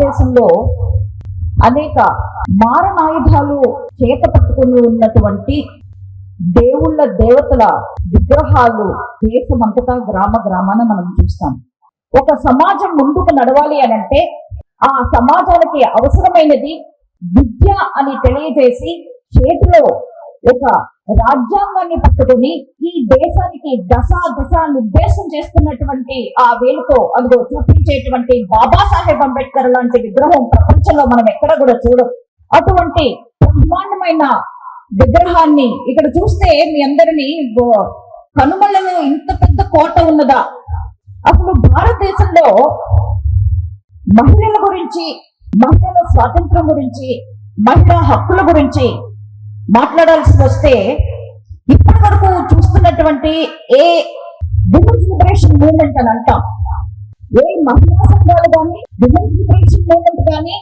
భారతదేశంలో అనేక మారణాయుధాలు చేత పట్టుకుని ఉన్నటువంటి దేవుళ్ళ దేవతల విగ్రహాలు దేశమంతటా గ్రామ గ్రామాన మనం చూస్తాం. ఒక సమాజం ముందుకు నడవాలి అని అంటే ఆ సమాజానికి అవసరమైనది విద్య అని తెలియజేసి చేతిలో ఒక రాజ్యాంగాన్ని పట్టుకొని ఈ దేశానికి దశ దిశ నిర్దేశం చేస్తున్నటువంటి ఆ వేలుతో అదిగో చూపించేటువంటి బాబాసాహెబ్ అంబేద్కర్ లాంటి విగ్రహం ప్రపంచంలో మనం ఎక్కడ కూడా చూడం అటువంటి బ్రహ్మాండమైన విగ్రహాన్ని ఇక్కడ చూస్తే మీ అందరినీ కనుమలలో ఇంత పెద్ద కోట ఉన్నదా? అసలు భారతదేశంలో మహిళల గురించి మహిళల స్వాతంత్రం గురించి మహిళా హక్కుల గురించి మాట్లాడాల్సి వస్తే ఇప్పటి వరకు చూస్తున్నటువంటి ఏ విమెన్స్ లిబరేషన్ మూవ్మెంట్ అని అంటాం. ఏ మహిళా సంఘాలు కానీ విమెన్స్ లిబరేషన్ మూవ్మెంట్ కానీ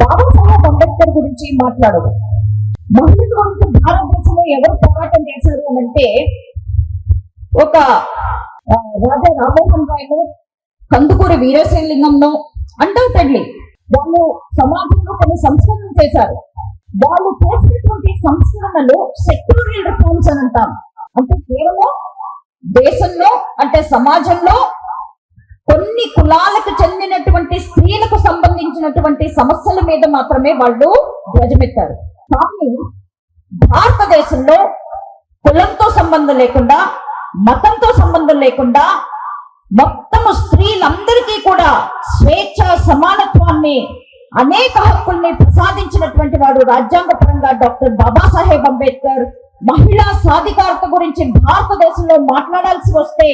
బాబాసాహెబ్ అంబేద్కర్ గురించి మాట్లాడదు మహిళల గురించి భారతదేశంలో ఎవరు పోరాటం చేశారు అని అంటే ఒక రాజా రామ్మోహన్ రాయ్ను కందుకూరి వీరశైలింగంను అన్డౌటెడ్లీ వాళ్ళు సమాజంలో కొన్ని సంస్కరణలు చేశారు. వాళ్ళు చేసినటువంటి సంస్కరణలు సెక్యూరియల్ రిఫార్మ్స్ అని అంటాం. అంటే కేవలం దేశంలో అంటే సమాజంలో కొన్ని కులాలకు చెందినటువంటి స్త్రీలకు సంబంధించినటువంటి సమస్యల మీద మాత్రమే వాళ్ళు ధ్వజమెత్తారు. కానీ భారతదేశంలో కులంతో సంబంధం లేకుండా మతంతో సంబంధం లేకుండా మొత్తము స్త్రీలందరికీ కూడా స్వేచ్ఛ సమానత్వాన్ని అనేక హక్కుల్ని ప్రసాదించినటువంటి వాడు రాజ్యాంగపరంగా డాక్టర్ బాబాసాహెబ్ అంబేద్కర్. మహిళా సాధికారత గురించి భారతదేశంలో మాట్లాడాల్సి వస్తే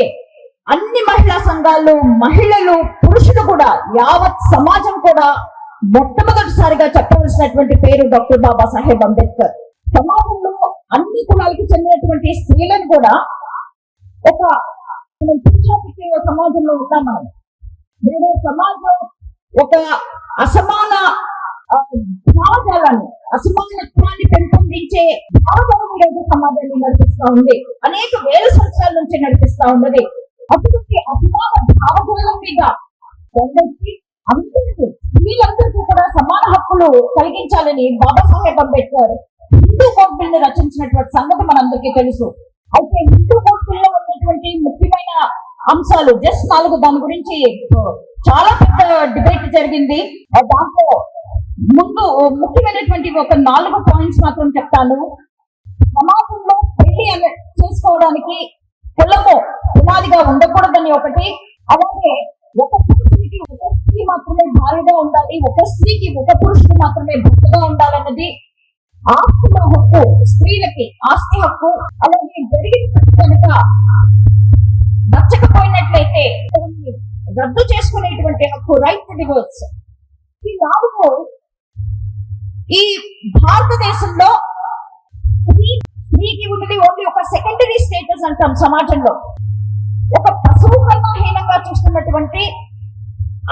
అన్ని మహిళా సంఘాలు మహిళలు పురుషులు కూడా యావత్ సమాజం కూడా మొట్టమొదటిసారిగా చెప్పవలసినటువంటి పేరు డాక్టర్ బాబాసాహెబ్ అంబేద్కర్. సమాజంలో అన్ని కులాలకు చెందినటువంటి స్త్రీలను కూడా ఒక సమాజంలో ఉంటాం మనం. నేను సమాజం ఒక అసమాన ఆ, అసమానత్వాన్ని పెంపొందించే భావజాలం లేదు సమాజాన్ని నడిపిస్తా ఉంది. అనేక వేల సంవత్సరాల నుంచి నడిపిస్తా ఉన్నది. అటువంటి అభిమాన భావజాలం మీద అందరికీ అందరికీ కూడా సమాన హక్కులు కలిగించాలని బాబాసాహెబ్ అంబేద్కర్ హిందూ కోర్టుల్ని రచించినటువంటి సంగతి మనందరికీ తెలుసు. అయితే హిందూ కోర్టుల్లో ఉన్నటువంటి ముఖ్యమైన అంశాలు జస్ట్ నాలుగు దాని గురించి చాలా పెద్ద డిబేట్ జరిగింది. దాంట్లో ముందు ముఖ్యమైనటువంటి ఒక నాలుగు పాయింట్స్ మాత్రం చెప్తాను. సమాజంలో పెళ్ళి అనే- చేసుకోవడానికి కులము పునాదిగా ఉండకూడదని ఒకటి అలాగే ఒక పురుషుడికి ఒక స్త్రీ మాత్రమే భార్యగా ఉండాలి ఒక స్త్రీకి ఒక పురుషుడు మాత్రమే భర్తగా ఉండాలన్నది ఆస్తుల హక్కు స్త్రీలకి ఆస్తి హక్కు అలాగే జరిగిన కనుక నచ్చకపోయినట్లయితే రద్దు చేసుకునేటువంటి హక్కు రైట్ టు డివోర్స్ ఈ నాలుగు ఈ భారతదేశంలో స్త్రీకి ఉన్నది ఓన్లీ ఒక సెకండరీ స్టేటస్ అంటాం సమాజంలో. ఒక పశువు కర్మహీనంగా హీనంగా చూస్తున్నటువంటి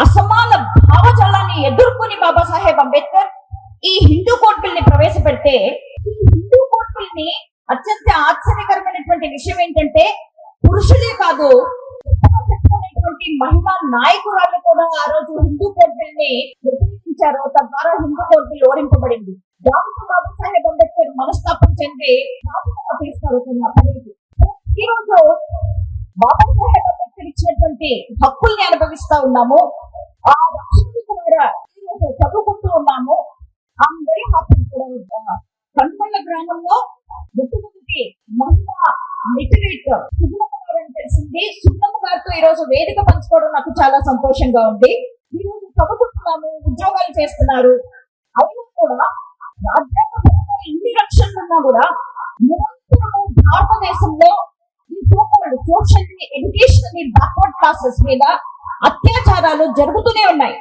అసమాన భావజాలాన్ని ఎదుర్కొని బాబాసాహెబ్ అంబేద్కర్ ఈ హిందూ కోడ్ బిల్ని ప్రవేశపెడితే ఈ హిందూ కోడ్ బిల్ని అత్యంత ఆశ్చర్యకరమైనటువంటి విషయం ఏంటంటే పురుషులే కాదు మహిళా నాయకురాలు కూడా ఆ రోజు హిందూ కోర్టుల్ని వ్యతిరేకించారు. తద్వారా హిందూ కోర్టు ఓడింపబడింది. ఓడింపబడింది బాబు సాహెబ్ అంబేద్కర్ మనస్తాపం చెంది రాజీనామా తీస్తారు తన ఈ రోజు బాబాసాహెబ్ అంబేద్కర్ ఇచ్చినటువంటి హక్కుల్ని అనుభవిస్తా ఉన్నాము. ఆ రక్షణ ద్వారా ఈ రోజు చదువుకుంటూ ఉన్నాము. అందరి వెరీ కూడా కన్పల్ల గ్రామంలో మొట్టమొదటి మహిళా లిటరేట్ తెలిసింది. సున్నమ్మ గారితో ఈ రోజు వేదిక పంచుకోవడం నాకు చాలా సంతోషంగా ఉంది. ఈ రోజు చదువుకుంటున్నాము ఉద్యోగాలు చేస్తున్నారు. అయినా కూడా రాజ్యాంగపరంగా ఇన్ని రక్షణలు ఉన్నా కూడా నిరంతరము భారతదేశంలో ఈ చూపలు సోషల్ ఎడ్యుకేషన్ బ్యాక్వర్డ్ క్లాసెస్ మీద అత్యాచారాలు జరుగుతూనే ఉన్నాయి.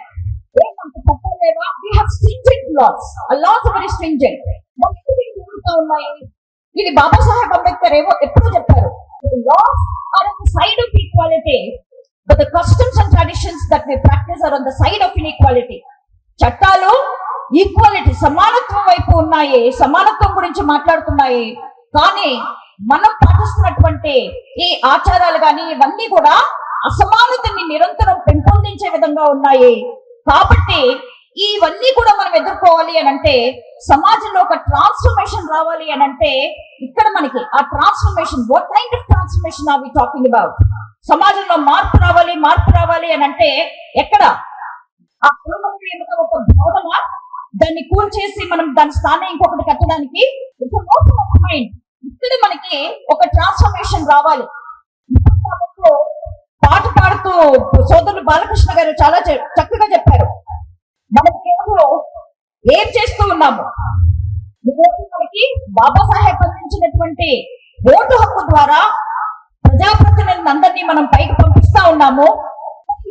ఏమంత తప్పలేవా వీ హావ్ స్ట్రింజెంట్ లాస్ ఆ లాస్ వెరీ స్ట్రింజెంట్ ఉన్నాయి? ఇది బాబాసాహెబ్ అంబేద్కర్ ఏవో ఎప్పుడు చెప్పారు. Laws side of equality but the customs and traditions that we practice are on the side of inequality చట్టాలు ఈక్వాలిటీ సమానత్వం వైపు ఉన్నాయి సమానత్వం గురించి మాట్లాడుతున్నాయి. కానీ మనం పాటిస్తున్నటువంటి ఈ ఆచారాలు కానీ ఇవన్నీ కూడా అసమానతని నిరంతరం పెంపొందించే విధంగా ఉన్నాయి. కాబట్టి ఇవన్నీ కూడా మనం ఎదుర్కోవాలి అని అంటే సమాజంలో ఒక ట్రాన్స్ఫర్మేషన్ రావాలి అని అంటే ఇక్కడ మనకి ఆ transformation what kind of transformation are we talking about సమాజంలో మార్పు రావాలి మార్పు రావాలి అని అంటే ఎక్కడ? ఆ కులమంత్రి ఒక బోధన దాన్ని కూల్చేసి మనం దాని స్థానం ఇంకొకటి కట్టడానికి? ఇక్కడ మనకి ఒక ట్రాన్స్ఫర్మేషన్ రావాలి. పాట పాడుతూ సోదరులు బాలకృష్ణ గారు చాలా చక్కగా చెప్పారు. ఏం చేస్తూ ఉన్నాము? మనకి మనకి బాబాసాహెబ్ అందించినటువంటి ఓటు హక్కు ద్వారా ప్రజాప్రతినిధులందరినీ మనం పైకి పంపిస్తా ఉన్నాము.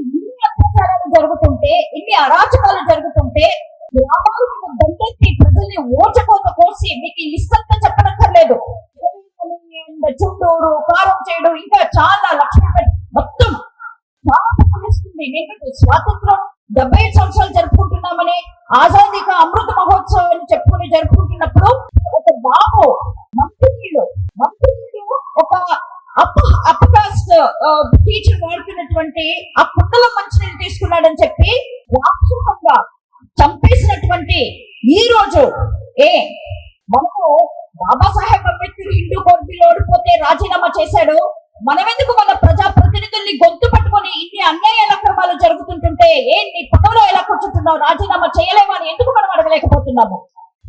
ఇన్ని అత్యాచారాలు జరుగుతుంటే ఇన్ని అరాచకాలు జరుగుతుంటే గ్రామాల మీద దండెత్తి ప్రజల్ని ఓచకోత కోసి మీకు ఈ లిస్ట్ అంతా చెప్పనక్కర్లేదు. చుట్టూరు కారం చేయడం ఇంకా చాలా లక్ష్మీపేట మొత్తం చాలా తెలుస్తుంది ఏంటంటే స్వాతంత్రం డెబ్బై ఐదు సంవత్సరాలు జరుపుకుంటున్నామని ఆజాదీ అమృత మహోత్సవం అని చెప్పుకొని జరుపుకుంటున్నప్పుడు ఒక బాబు మంత్రిలు మంత్రిలు ఒక అప్ అప్కాస్ట్ టీచర్ వాడుతున్నటువంటి ఆ కుండలో మంచినీళ్ళు తీసుకున్నాడని చెప్పి రాక్షసంగా చంపేసినటువంటి ఈ రోజు ఏ మనము బాబాసాహెబ్ అంబేద్కర్ హిందూ కోర్టులో ఓడిపోతే రాజీనామా చేశాడు. మనమెందుకు మన ప్రజా ప్రతినిధుల్ని గొంతు పట్టుకొని ఇన్ని అన్యాయ అక్రమాలు జరుగుతుంటుంటే ఏం నీ పదవిలో ఎలా కూర్చుంటున్నావు? రాజీనామా చేయలేమా అని ఎందుకు మనం అడగలేకపోతున్నాము?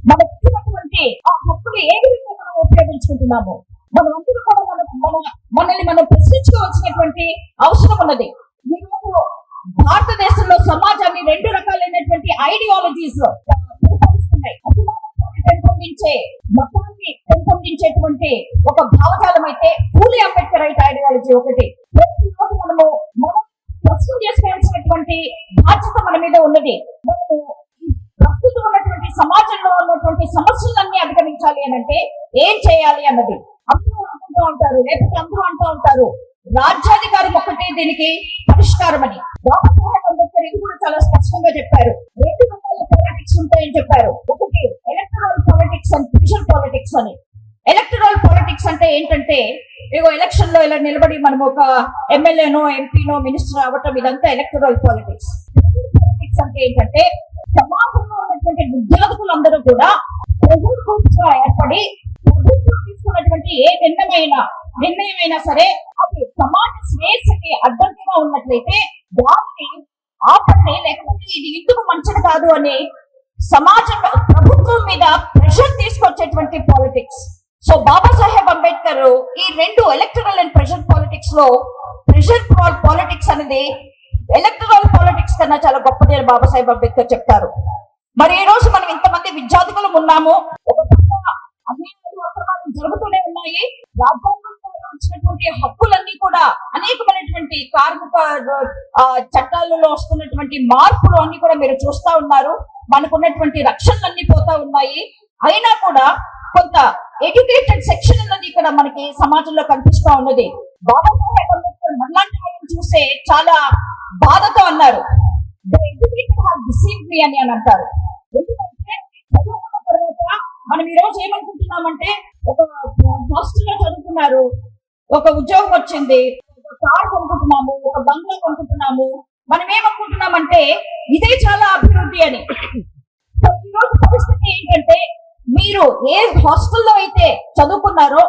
మనకు ఇచ్చినటువంటి ఆ హక్కులు ఏ విధంగా మనం ఉపయోగించుకుంటున్నాము? మనం అందరూ కూడా మన మన మనల్ని మనం ప్రశ్నించుకోవాల్సినటువంటి అవసరం ఉన్నది. ఈరోజు భారతదేశంలో సమాజాన్ని రెండు రకాలైనటువంటి ఐడియాలజీస్ పరిపాలిస్తున్నాయి పెంపొందించే మతాన్ని పెంపొందించేటువంటి ఒక భావజాలం అయితే పూలి అంబేద్కర్ అయితే ఐడియాలజీ ఒకటి. ప్రతిరోజు మనము మనం ప్రస్తుతం చేసుకోవాల్సినటువంటి బాధ్యత మన మీద ఉన్నది. మనము ప్రస్తుతం ఉన్నటువంటి సమాజంలో ఉన్నటువంటి సమస్యలన్నీ అధిగమించాలి అని అంటే ఏం చేయాలి అన్నది. అందరూ అనుకుంటూ ఉంటారు లేకపోతే అందరూ అంటూ ఉంటారు. రాజ్యాధికారం ఒకటే దీనికి పరిష్కారం అని. బాబాసాహెబ్ అంబేద్కర్ ఇది కూడా చాలా స్పష్టంగా చెప్పారు. రెండు రకాల పాలిటిక్స్ ఉంటాయని చెప్పారు. ఒకటి electoral politics and pressure politics అని. ఎలక్టరల్ పాలిటిక్స్ అంటే ఏంటంటే ఇగో ఎలక్షన్లో ఇలా నిలబడి మనం ఒక ఎమ్మెల్యేనో ఎంపీనో మినిస్టర్ అవ్వటం ఇదంతా ఎలక్టరల్ పాలిటిక్స్ పాలిటిక్స్ అంటే ఏంటంటే సమాజంలో ఉన్నటువంటి విద్యార్థులందరూ కూడా ప్రజల ఏర్పడి ప్రభుత్వం తీసుకున్నటువంటి ఏ నిర్ణయమైనా నిర్ణయమైనా సరే అది సమాజ శ్రేయస్సుకి అడ్డంకిగా ఉన్నట్లయితే దాన్ని ఆపండి లేకపోతే ఇది ఇందుకు మంచిది కాదు అని సమాజంలో ప్రభుత్వం మీద ప్రెషర్ తీసుకొచ్చేటువంటి పాలిటిక్స్. సో బాబాసాహెబ్ అంబేద్కర్ ఈ రెండు ఎలక్టరల్ అండ్ ప్రెషర్ పాలిటిక్స్లో ప్రెషర్ పాలిటిక్స్ అనేది ఎలక్టరల్ పాలిటిక్స్ కన్నా చాలా గొప్పది అని బాబాసాహెబ్ అంబేద్కర్ చెప్తారు. మరి ఈ రోజు మనం ఇంతమంది విద్యార్థులు ఉన్నాము. ఒక జరుగుతూనే ఉన్నాయి. రాజ్యాంగం వచ్చినటువంటి హక్కులన్నీ కూడా అనేకమైనటువంటి కార్మిక ఆ, చట్టాలలో వస్తున్నటువంటి మార్పులు అన్ని కూడా మీరు చూస్తా ఉన్నారు. మనకున్నటువంటి రక్షణలన్నీ పోతా ఉన్నాయి. అయినా కూడా కొంత ఎడ్యుకేటెడ్ సెక్షన్ అన్నది ఇక్కడ మనకి సమాజంలో కనిపిస్తా ఉన్నది. బాబాసాహెబ్ అంబేద్కర్ మనలాంటి వాళ్ళని చూసే చాలా బాధతో అన్నారు. ద మీ అని అని అంటారు. ఎందుకంటే చదువుకున్న తర్వాత మనం ఈ రోజు ఏమనుకుంటున్నామంటే ఒక హాస్టల్లో చదువుకున్నారు ఒక ఉద్యోగం వచ్చింది ఒక కార్ కొనుక్కుంటున్నాము ఒక బంగ్లా కొనుక్కుంటున్నాము మనం ఏమనుకుంటున్నామంటే ఇదే చాలా అభివృద్ధి అని. సో ఈ రోజు పరిస్థితి ఏంటంటే మీరు ఏ హాస్టల్లో అయితే చదువుకున్నారో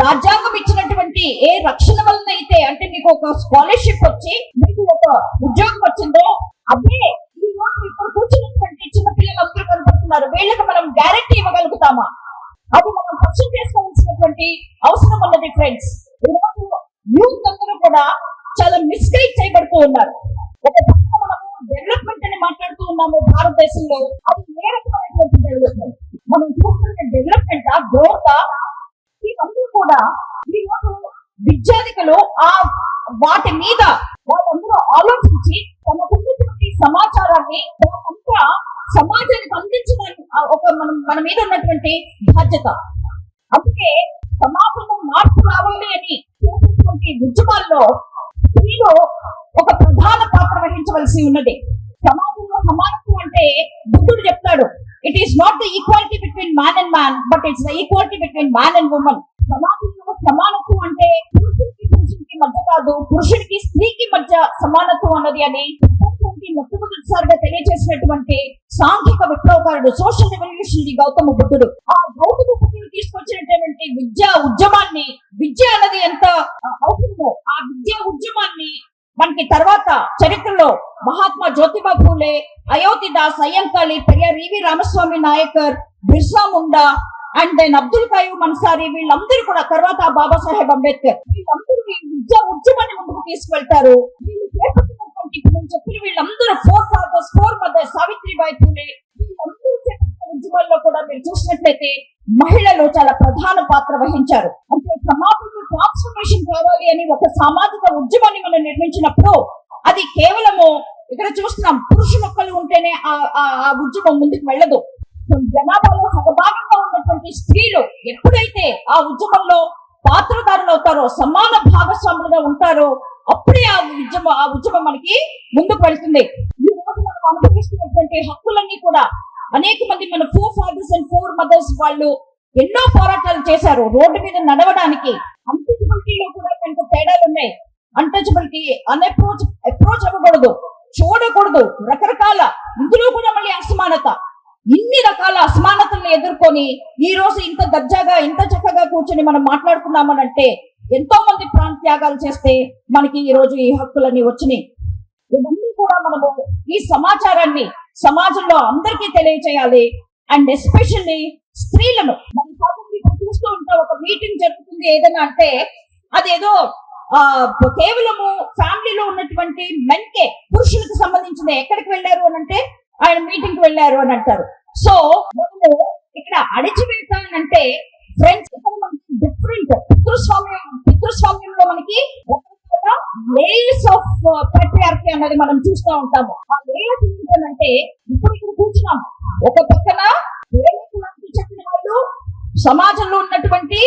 రాజ్యాంగం ఇచ్చినటువంటి ఏ రక్షణ వలన అయితే అంటే మీకు ఒక స్కాలర్షిప్ వచ్చి మీకు ఒక ఉద్యోగం వచ్చిందో అదే ఈ రోజు ఇక్కడ కూర్చున్నటువంటి చిన్న పిల్లలందరూ కనపడుతున్నారు. వీళ్ళకి మనం గ్యారెంటీ ఇవ్వగలుగుతామా? అది మనం క్వశ్చన్ చేసుకోవాల్సినటువంటి అవసరం ఉన్నది ఫ్రెండ్స్ ఈరోజు యూత్ అందరూ కూడా చాలా మిస్గైడ్ చేయబడుతూ ఉన్నారు. ఒక డెవలప్మెంట్ అని మాట్లాడుతూ ఉన్నాము భారతదేశంలో. అది ఏ రకమైనటువంటి డెవలప్మెంట్ మనం చూస్తున్న డెవలప్మెంట్ ఆ గ్రోత్ ఇవన్నీ కూడా ఈ రోజు ఆ వాటి మీద వాళ్ళందరూ ఆలోచించి తమకున్నటువంటి సమాచారాన్ని అంతా సమాజానికి అందించడానికి ఒక మనం మన మీద ఉన్నటువంటి బాధ్యత. అందుకే సమాజంలో మార్పు రావాలి అని చేసేటువంటి ఉద్యమాల్లో స్త్రీలు ఒక ప్రధాన పాత్ర వహించవలసి ఉన్నది. సమాజంలో సమానత్వం అంటే బుద్ధుడు చెప్తాడు it is not the equality between man and man but it's the equality between man and women సమాజంలో సమానత్వం అంటే పురుషుడికి పురుషుడికి మధ్య కాదు పురుషుడికి స్త్రీకి మధ్య సమానత్వం అన్నది అని మొట్టమొదటిసారిగా తెలియజేసినటువంటి సాంఘిక విప్లవకారుడు సోషల్ రెవల్యూషనరీ గౌతమ బుద్ధుడు. ఆ గౌతమ బుద్ధుడు తీసుకొచ్చినటువంటి విద్యా ఉద్యమాన్ని విద్య అన్నది ఎంత అవసరమో ఆ విద్యా ఉద్యమాన్ని మనకి తర్వాత చరిత్రలో మహాత్మా జ్యోతిబా ఫూలే అయోధ్యదాస్ అయ్యంకాళి పెరియార్ ఈవి రామస్వామి నాయకర్ బిర్సా ముండా అండ్ దెన్ అబ్దుల్ కయూమ్ అన్సారీ వీళ్ళందరూ కూడా తర్వాత బాబాసాహెబ్ అంబేద్కర్. వీళ్ళందరూ విద్యా ఉద్యమాన్ని ముందుకు తీసుకెళ్తారు. వీళ్ళు చేపట్టినటువంటి నేను చెప్పిన వీళ్ళందరూ forefathers foremothers Savitribai Phule వీళ్ళందరూ చేపట్టిన ఉద్యమాల్లో కూడా మీరు చూసినట్లయితే మహిళలు చాలా ప్రధాన పాత్ర వహించారు. అంటే సమాజంలో ట్రాన్స్ఫర్మేషన్ కావాలి అని ఒక సామాజిక ఉద్యమాన్ని మనం నిర్మించినప్పుడు అది కేవలము ఇక్కడ చూస్తున్నాం పురుషులొక్కలు ఉంటేనే ఆ ఆ- ఆ ఉద్యమం ముందుకు వెళ్ళదు. జనాభాలో సగభాగంగా ఉన్నటువంటి స్త్రీలు ఎప్పుడైతే ఆ ఉద్యమంలో పాత్రధారులు అవుతారో సమాన భాగస్వాములుగా ఉంటారో అప్పుడే ఆ ఉద్యమం ఆ ఉద్యమం మనకి ముందుకు వెళ్తుంది. ఈ రోజు మనం అనుభవిస్తున్నటువంటి హక్కులన్నీ కూడా అనేక మంది మన forefathers and foremothers వాళ్ళు ఎన్నో పోరాటాలు చేశారు. రోడ్డు మీద నడవడానికి అన్టచబిలిటీలో కూడా మనకు తేడాలు ఉన్నాయి. అన్టచబిలిటీ అన్అప్రోచ్ అప్రోచ్ అవ్వకూడదు. చూడకూడదు. రకరకాల ఇందులో కూడా మళ్ళీ అసమానత. ఇన్ని రకాల అసమానతలను ఎదుర్కొని ఈ రోజు ఇంత దర్జాగా ఇంత చక్కగా కూర్చొని మనం మాట్లాడుకున్నామనంటే ఎంతో మంది ప్రాణ త్యాగాలు చేస్తే మనకి ఈ రోజు ఈ హక్కులన్నీ వచ్చినాయి. ఇవన్నీ కూడా మనము ఈ సమాచారాన్ని సమాజంలో అందరికీ తెలియచేయాలి. అండ్ ఎస్పెషల్లీ స్త్రీలను. మనం సాధారణంగా చూస్తూ ఉంటాం ఒక మీటింగ్ జరుగుతుంది ఏదైనా అంటే అదేదో ఆ కేవలము ఫ్యామిలీలో ఉన్నటువంటి మెన్కే పురుషులకు సంబంధించిన ఎక్కడికి వెళ్ళారు అని అంటే ఆయన మీటింగ్కి వెళ్ళారు అని అంటారు. సో మనము ఇక్కడ అణిచివేత అంటే ఫ్రెండ్స్ ఇక్కడ మనకి డిఫరెంట్ పితృస్వామ్యం పితృస్వామ్యంలో మనకి లేయర్స్ ఆఫ్ పెట్రియార్కీ అన్నది మనం చూస్తూ ఉంటాము. ఆ లేయర్స్ ఏంటంటే ఇప్పుడు ఇక్కడ కూర్చున్నాం. ఒక పక్కన చెప్పిన వాళ్ళు సమాజంలో ఉన్నటువంటి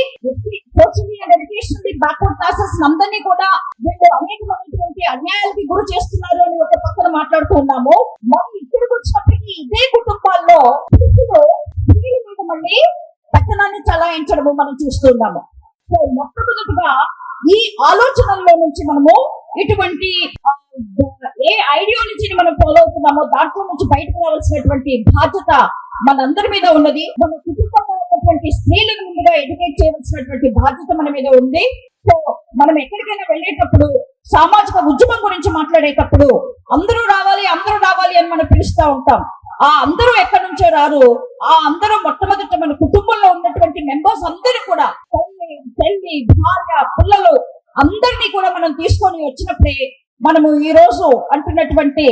social and education backward classes అందరినీ కూడా వీళ్ళు అనేకమైనటువంటి అన్యాయాలకి గురి చేస్తున్నారు అని ఒక పక్కన మాట్లాడుతూ ఉన్నాము. మనం ఇక్కడికి వచ్చినప్పటికీ ఇదే కుటుంబాల్లో మీద మళ్ళీ పట్టణాన్ని చలాయించడము మనం చూస్తున్నాము సో మొట్టమొదటిగా ఈ ఆలోచనల్లో నుంచి మనము ఇటువంటి ఏ ఐడియాలజీని మనం ఫాలో అవుతున్నామో దాంట్లో నుంచి బయటకు రావాల్సినటువంటి బాధ్యత మనందరి మీద ఉన్నది. మన కుటుంబంలో ఉన్నటువంటి స్త్రీలను ముందుగా ఎడ్యుకేట్ చేయవలసినటువంటి బాధ్యత మన మీద ఉంది. సో మనం ఎక్కడికైనా వెళ్ళేటప్పుడు సామాజిక ఉద్యమం గురించి మాట్లాడేటప్పుడు అందరూ రావాలి అందరూ రావాలి అని మనం పిలుస్తా ఉంటాం. ఆ అందరూ ఎక్కడి నుంచో రారు. ఆ అందరూ మొట్టమొదట మన కుటుంబంలో ఉన్నటువంటి మెంబర్స్ అందరూ కూడా తల్లి భార్య పిల్లలు అందరినీ కూడా మనం తీసుకొని వచ్చినప్పుడే మనము ఈ రోజు అంటున్నటువంటి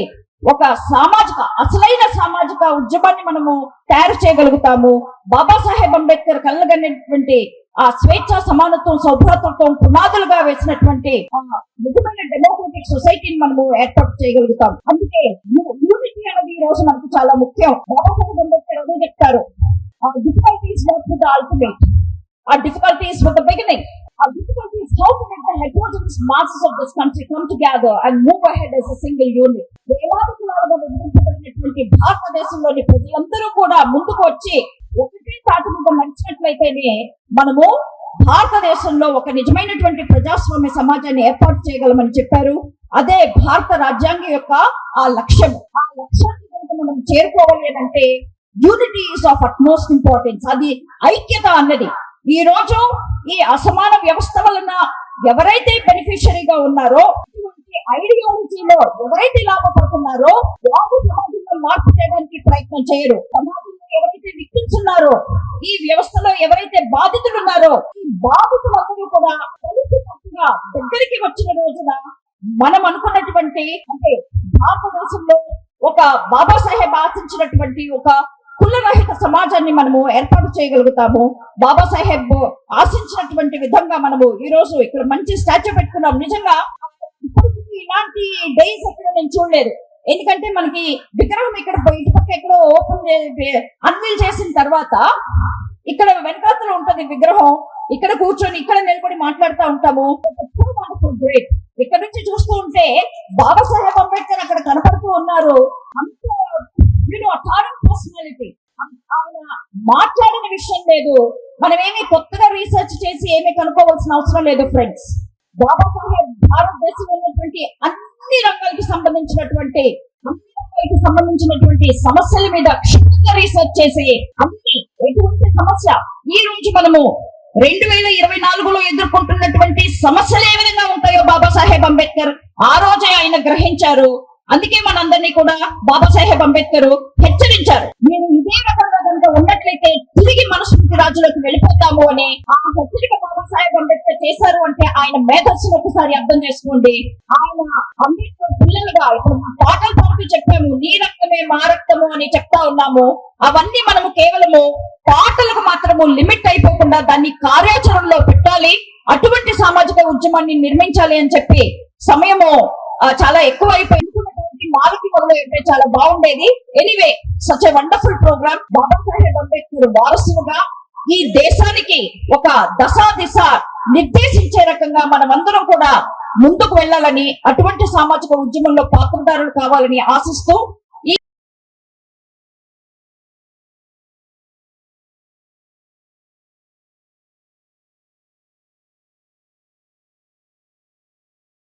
ఒక సామాజిక అసలైన సామాజిక ఉద్యమాన్ని మనము తయారు చేయగలుగుతాము. బాబాసాహెబ్ అంబేద్కర్ కళ్ళగన్నటువంటి ఆ స్వేచ్ఛ సమానత్వం సౌభ్రతత్వం పునాదులుగా వేసినటువంటి నిజమైన డెమోక్రటిక్ సొసైటీని మనము ఏర్పాటు చేయగలుగుతాం. అందుకే యూనిటీ అనేది ఈ రోజు మనకు చాలా ముఖ్యం. బాబాసాహెబ్ అంబేద్కర్ అదే చెప్తారు డిఫికల్టీస్ నాట్ అల్టిమేట్ ఆ డిఫికల్టీస్ విత్ ద బిగినింగ్ ఆ difficulties how to make the heterogeneous masses of this country come together and move ahead as a single unit. వేలాది కులాలుగా విభజించబడినటువంటి భారతదేశంలోని ప్రజలందరూ కూడా ముందుకు వచ్చి ఒకటే తాటి మీద నడిచినట్లయితేనే మనము భారతదేశంలో ఒక నిజమైనటువంటి ప్రజాస్వామ్య సమాజాన్ని ఏర్పాటు చేయగలమని చెప్పారు. అదే భారత రాజ్యాంగం యొక్క ఆ లక్ష్యం. ఆ లక్ష్యాన్ని కనుక మనం చేరుకోవాలి అంటే unity is of utmost importance అది ఐక్యత అన్నది. ఈ రోజు ఈ అసమాన వ్యవస్థ వలన ఎవరైతే బెనిఫిషరీగా ఉన్నారో ఐడియాలజీలో ఎవరైతే లాభపడుతున్నారో వాళ్ళు సమాజంలో మార్పు చేయడానికి ప్రయత్నం చేయరు. సమాజంలో ఎవరైతే విక్టిమ్స్ ఈ వ్యవస్థలో ఎవరైతే బాధితులు ఉన్నారో ఈ బాధితులందరూ కూడా కలిసి కట్టుగా దగ్గరికి వచ్చిన రోజున మనం అనుకున్నటువంటి అంటే భారతదేశంలో ఒక బాబాసాహెబ్ ఆశించినటువంటి ఒక కులరహిత సమాజాన్ని మనము ఏర్పాటు చేయగలుగుతాము. బాబాసాహెబ్ ఆశించినటువంటి విధంగా మనము ఈ రోజు ఇక్కడ మంచి స్టాచ్యూ పెట్టుకున్నాం. నిజంగా ఇలాంటి డేస్ ఎక్కడ నేను చూడలేదు. ఎందుకంటే మనకి విగ్రహం ఇక్కడ ఇటు పక్క ఎక్కడో ఓపెన్ అన్వీల్ చేసిన తర్వాత ఇక్కడ వెనకాతలు ఉంటది విగ్రహం. ఇక్కడ కూర్చొని ఇక్కడ నిలబడి మాట్లాడుతూ ఉంటాము. గ్రేట్ ఇక్కడ నుంచి చూస్తూ ఉంటే బాబాసాహెబ్ అంబేద్కర్ అక్కడ కనపడుతూ ఉన్నారు. అంత నేను టాలెంట్ పర్సనాలిటీ ఆయన మాట్లాడిన విషయం లేదు. మనం ఏమి కొత్తగా రీసెర్చ్ చేసి ఏమీ కనుక్కోవాల్సిన అవసరం లేదు ఫ్రెండ్స్ బాబాసాహెబ్ భారతదేశంలో ఉన్నటువంటి అన్ని రంగాలకు సంబంధించినటువంటి అన్ని అమ్మాయికి సంబంధించినటువంటి సమస్యల మీద క్షుణ్ణంగా రీసెర్చ్ చేసి అన్ని ఎటువంటి సమస్య ఈ రోజు మనము రెండు వేల ఇరవై నాలుగులో ఎదుర్కొంటున్నటువంటి సమస్యలు ఏ విధంగా ఉంటాయో బాబాసాహెబ్ అంబేద్కర్ ఆ రోజే ఆయన గ్రహించారు. అందుకే మనందరినీ కూడా బాబాసాహెబ్ అంబేద్కర్ హెచ్చరించారు. నేను ఇదే రకంగా కనుక ఉన్నట్లయితే తిరిగి మనస్మృతి రాజులోకి వెళ్ళిపోతాము అని ఆ హెచ్చరిక బాబాసాహెబ్ అంబేద్కర్ చేశారు అంటే ఆయన మేధస్సును ఒకసారి అర్థం చేసుకోండి. ఆయన అంబేద్కర్ పిల్లలుగా ఇప్పుడు పాటల పాటలు చెప్పాము నీ రక్తమే మా రక్తము అని చెప్తా ఉన్నాము. అవన్నీ మనము కేవలము పాటలకు మాత్రము లిమిట్ అయిపోకుండా దాన్ని కార్యాచరణలో పెట్టాలి. అటువంటి సామాజిక ఉద్యమాన్ని నిర్మించాలి అని చెప్పి సమయము చాలా ఎక్కువ అయిపోయింది నాలుగు మొదలైతే చాలా బాగుండేది. Anyway such a wonderful program Babasaheb Ambedkar వారసుగా ఈ దేశానికి ఒక దశ దిశ నిర్దేశించే రకంగా మనమందరం కూడా ముందుకు వెళ్ళాలని అటువంటి సామాజిక ఉద్యమంలో పాత్రదారులు కావాలని ఆశిస్తూ